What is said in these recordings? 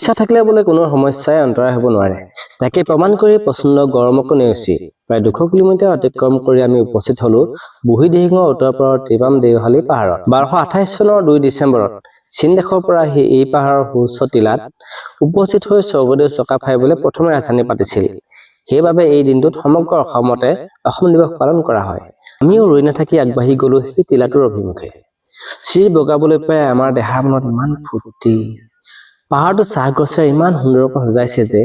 ইচ্ছা থাকিলে বোলে কোনো সমস্যাই অন্তৰায় হ'ব নোৱাৰে। তাকে প্ৰমাণ কৰি পচন্দ গৰমকো নেওচি। প্ৰায় দুশ কিলোমিটাৰ অতিক্ৰম কৰি আমি উপস্থিত হলো বুঢ়ী দিহিঙৰ উত্তৰ পাৰৰ ত্ৰিপাম দেওহালী পাহাৰত। বাৰশ আঠাইছ চনৰ দুই ডিচেম্বৰত চীন দেশৰ পৰা আহি এই পাহাৰৰ সুউচ্চ টিলাত উপস্থিত হৈ স্বৰ্গদেউ চকাফাই বোলে প্ৰথমে ৰাজধানী পাতিছিল। সেইবাবে এই দিনটোত সমগ্ৰ অসমতে অসম দিৱস পালন কৰা হয়। আমিও ৰৈ নাথাকি আগবাঢ়ি গলো সেই টিলাটোৰ অভিমুখে। শ্ৰী বগাবলৈ পাই আমাৰ দেহাৰ মনত ইমান ফূৰ্তি। পাহাৰটো চাহগছেৰে ইমান সুন্দৰকৈ সজাইছে যে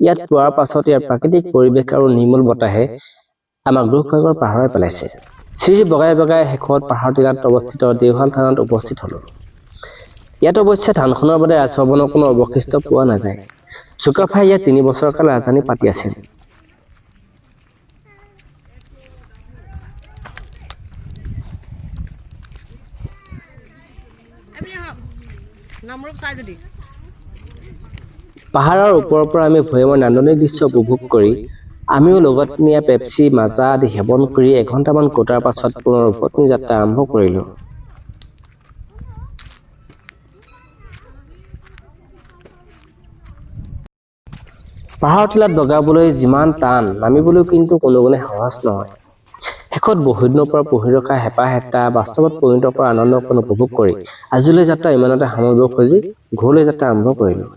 ইয়াত পোৱাৰ পাছত ইয়াৰ প্ৰাকৃতিক পৰিৱেশ আৰু নিৰ্মল বতাহে আমাক দুখ ভাগৰ পাহৰাই পেলাইছে। শ্ৰী বগাই বগাই শেষত পাহাৰ টিলাত অৱস্থিত দেওশাল থানত উপস্থিত হলো। ইয়াত অৱশ্যে থানখনৰ বাদে ৰাজভৱনৰ কোনো অৱশিষ্ট পোৱা নাযায়। চুকাফাই ইয়াত তিনি বছৰ কাল ৰাজধানী পাতি আছিল। নামৰূপ চাই যদি। পাহাৰৰ ওপৰৰ পৰা আমি ভৈয়ামৰ নান্দনিক দৃশ্য উপভোগ কৰি আমিও লগত নিয়া পেপচি মাজা আদি সেৱন কৰি এঘণ্টামান কটাৰ পাছত পুনৰ উভতনি যাত্ৰা আৰম্ভ কৰিলোঁ। পাহাৰৰ টিলাত বগাবলৈ যিমান টান নামিবলৈ কিন্তু কোনো গুণে সহজ নহয়। শেষত বহুদিনৰ পৰা পঢ়ি ৰখা হেঁপাহ এটা বাস্তৱত পৰিণত কৰা আনন্দ অকণ উপভোগ কৰি আজিলৈ যাত্ৰা ইমানতে সামৰিব খুজি ঘৰলৈ যাত্ৰা আৰম্ভ কৰিলোঁ।